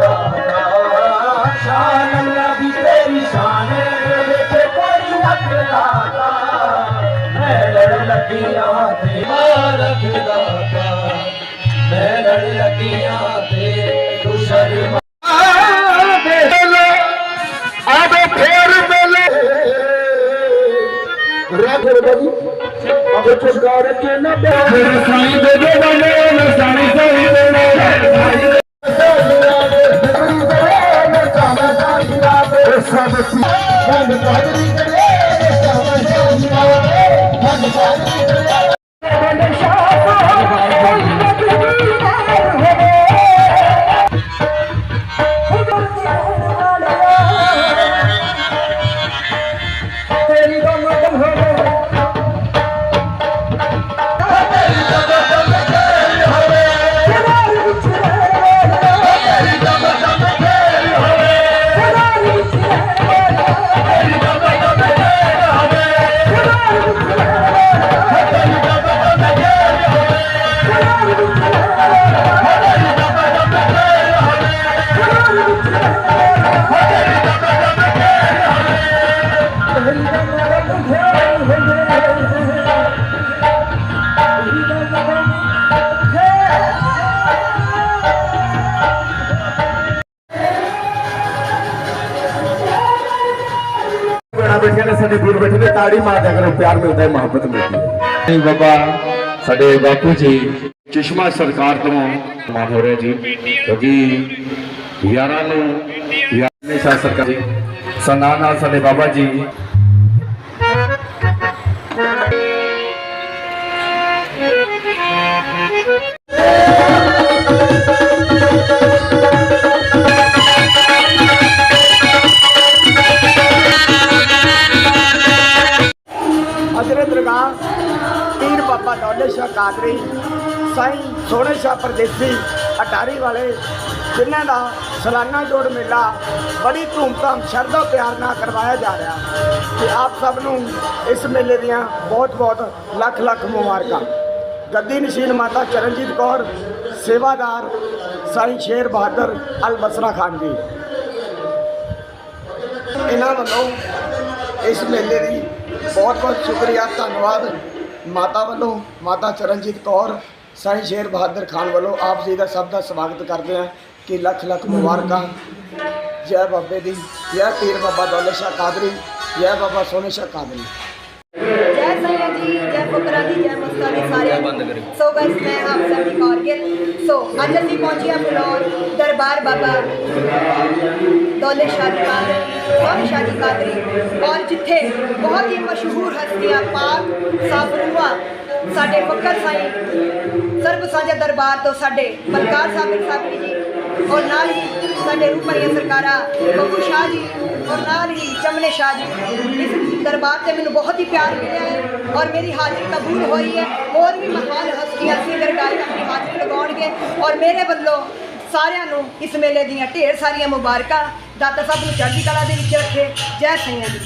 را را شان اللہ دی تیری شان میرے کوی نہ تھا میں لڑ ਸੀ ਬੰਦ ਬੈਠੇ ਨੇ ਸਾਡੇ ਵੀਰ ਬੈਠੇ ਨੇ ਤਾੜੀ ਮਾਰ ਦਿਆ ਕਰੋ ਪਿਆਰ ਮਿਲਦਾ ਹੈ ਮੁਹੱਬਤ ਮਿਲਦੀ ਹੈ ਨਹੀਂ ਬਾਬਾ ਸਾਡੇ ਬਾਪੂ ਜੀ ਚਸ਼ਮਾ ਸਰਕਾਰ ਤੋਂ ਮਾਨ ਹੋ ਰਿਹਾ ਜੀ ਕਿਉਂਕਿ ਯਾਰਾਂ ਨੂੰ ਯਾਰ ਨੇ ਸ਼ਾਹ ਸਰਕਾਰ ਜੀ ਸਨਾ ਨਾਲ ਸਾਡੇ ਬਾਬਾ ਜੀ ਹਜ਼ਰਤ ਪੀਰ ਬਾਬਾ ਦੌਲੇ ਸ਼ਾਹ ਕਾਦਰੀ, ਸਾਈਂ ਸੋਹਣੇ ਸ਼ਾਹ ਪਰਦੇਸੀ, ਅਟਾਰੀ ਵਾਲੇ, ਜਿਨ੍ਹਾਂ ਦਾ ਸਾਲਾਨਾ ਜੋੜ ਮੇਲਾ ਬੜੀ ਧੂਮਧਾਮ, ਸ਼ਰਧਾ, ਪਿਆਰ ਨਾਲ ਕਰਵਾਇਆ ਜਾ ਰਿਹਾ। ਤੇ ਆਪ ਸਭ ਨੂੰ ਇਸ ਮੇਲੇ ਦੀਆਂ ਬਹੁਤ ਬਹੁਤ ਲੱਖ ਲੱਖ ਮੁਬਾਰਕਾਂ। ਗੱਦੀ ਨਸ਼ੀਨ ਮਾਤਾ ਚਰਨਜੀਤ ਕੌਰ, ਸੇਵਾਦਾਰ ਸਾਈਂ ਸ਼ੇਰ ਬਹਾਦਰ ਅਲ ਬਸਰਾ ਖਾਨ ਜੀ। ਇਹਨਾਂ ਵੱਲੋਂ ਇਸ ਮੇਲੇ ਦੀ ਬਹੁਤ ਬਹੁਤ ਸ਼ੁਕਰੀਆ, ਧੰਨਵਾਦ ਮਾਤਾ ਵੱਲੋਂ, ਮਾਤਾ ਚਰਨਜੀਤ ਕੌਰ, ਸਾਈਂ ਸ਼ੇਰ ਬਹਾਦਰ ਖਾਨ ਵੱਲੋਂ ਆਪ ਜੀ ਦਾ ਸਭ ਦਾ ਸਵਾਗਤ ਕਰਦੇ ਹਾਂ ਕਿ ਲੱਖ ਲੱਖ ਮੁਬਾਰਕਾਂ। ਜੈ ਬਾਬੇ ਦੀ, ਜੈ ਪੀਰ ਬਾਬਾ ਦੌਲਤ ਸ਼ਾਹ ਕਾਦਰੀ, ਜੈ ਬਾਬਾ ਸੋਨੇ ਸ਼ਾਹ ਕਾਦਰੀ। ਫੁਕਰਾ ਦੀ ਜੈ ਮਸਤਾਂ ਦੀ। ਸਾਰੇ ਸੋ ਬਸ ਮੈਂ ਆਪ ਸਭ ਦੀ ਕਾਰਗਿਲ ਸੋ ਅੱਜ ਅਸੀਂ ਪਹੁੰਚੇ ਹਾਂ ਫਲੋਰ ਦਰਬਾਰ ਬਾਬਾ ਦੌਲਤ ਸ਼ਾਹ ਦੀ ਕਾਦਰੀ ਔਰ ਸ਼ਾਹ ਦੀ ਕਾਦਰੀ। ਔਰ ਜਿੱਥੇ ਬਹੁਤ ਹੀ ਮਸ਼ਹੂਰ ਹਸਤੀਆਂ ਪਾਕ ਸਾਬਰੂਆ ਸਾਡੇ ਫਕਰ ਸਾਈਂ ਸਰਬ ਸਾਂਝਾ ਦਰਬਾਰ ਤੋਂ ਸਾਡੇ ਬਲਕਾਰ ਸਾਹਿਬ ਸਾਹਿਬ ਜੀ ਔਰ ਨਾਲ ਹੀ ਸਾਡੇ ਰੂਪਰੀਆ ਸਰਕਾਰਾਂ, ਬੱਬੂ ਸ਼ਾਹ ਜੀ ਔਰ ਨਾਲ ਹੀ ਚਮਨੇ ਸ਼ਾਹ ਜੀ, ਇਸ ਦਰਬਾਰ ਤੇ ਮੈਨੂੰ ਬਹੁਤ ਹੀ ਪਿਆਰ ਮਿਲਿਆ ਹੈ ਔਰ ਮੇਰੀ ਹਾਜ਼ਰੀ ਕਬੂਲ ਹੋਈ ਹੈ। ਹੋਰ ਵੀ ਮਹਾਨ ਹਸਤੀਆਂ ਸਿੰਗਰ ਗਾਇਕ ਆਪਣੀ ਹਾਜ਼ਰੀ ਲਗਾਉਣਗੇ ਔਰ ਮੇਰੇ ਵੱਲੋਂ ਸਾਰਿਆਂ ਨੂੰ ਇਸ ਮੇਲੇ ਦੀਆਂ ਢੇਰ ਸਾਰੀਆਂ ਮੁਬਾਰਕਾਂ ਦਾਤਾ ਸਾਹਿਬ ਨੂੰ ਚੜ੍ਹਦੀ ਕਲਾ ਦੇ ਵਿੱਚ ਰੱਖੇ। ਜੈ ਸਈਆਂ ਜੀ।